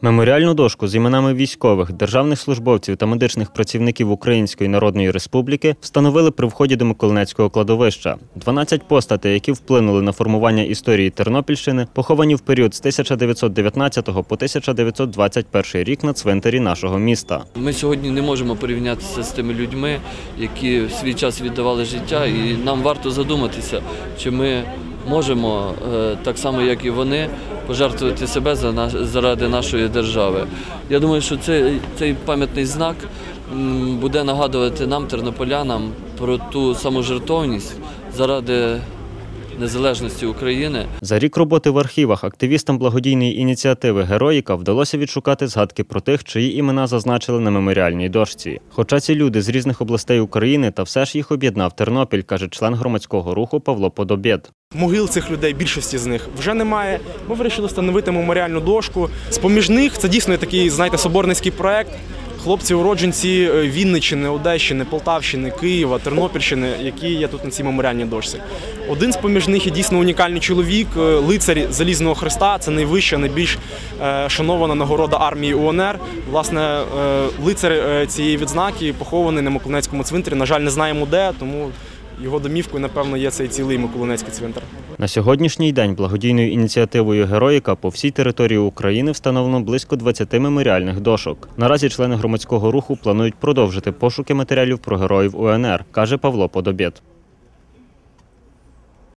Меморіальну дошку з іменами військових, державних службовців та медичних працівників Української Народної Республіки встановили при вході до Миколинецького кладовища. 12 постатей, які вплинули на формування історії Тернопільщини, поховані в період з 1919 по 1921 рік на цвинтарі нашого міста. Ми сьогодні не можемо порівнятися з тими людьми, які в свій час віддавали життя, і нам варто задуматися, чи ми можемо е, так само, як і вони, пожертвувати себе заради нашої держави. Я думаю, що цей, цей пам'ятний знак буде нагадувати нам, тернополянам, про ту саможертовність заради незалежності України. За рік роботи в архівах активістам благодійної ініціативи Героїка вдалося відшукати згадки про тих, чиї імена зазначили на меморіальній дошці. Хоча ці люди з різних областей України та все ж їх об'єднав Тернопіль, каже член громадського руху Павло Подобєд. Могил цих людей, більшості з них вже немає. Ми вирішили встановити меморіальну дошку. З поміж них це дійсно такий, знаєте, соборницький проект. Хлопці, уродженці е, Вінниччини, Одещини, Полтавщини, Києва, Тернопільщини, які є тут на цій меморіальній дошці. Один з поміж них є дійсно унікальний чоловік, е, лицар Залізного Христа. Це найвища, найбільш е, шанована нагорода армії УНР. Власне, лицар цієї відзнаки похований на Миколинецькому цвинтарі. На жаль, не знаємо де, тому його домівкою, напевно, є цей цілий Миколинецький цвинтар. На сьогоднішній день благодійною ініціативою Героїка по всій території України встановлено близько 20 меморіальних дошок. Наразі члени громадського руху планують продовжити пошуки матеріалів про героїв УНР, каже Павло Подобєд.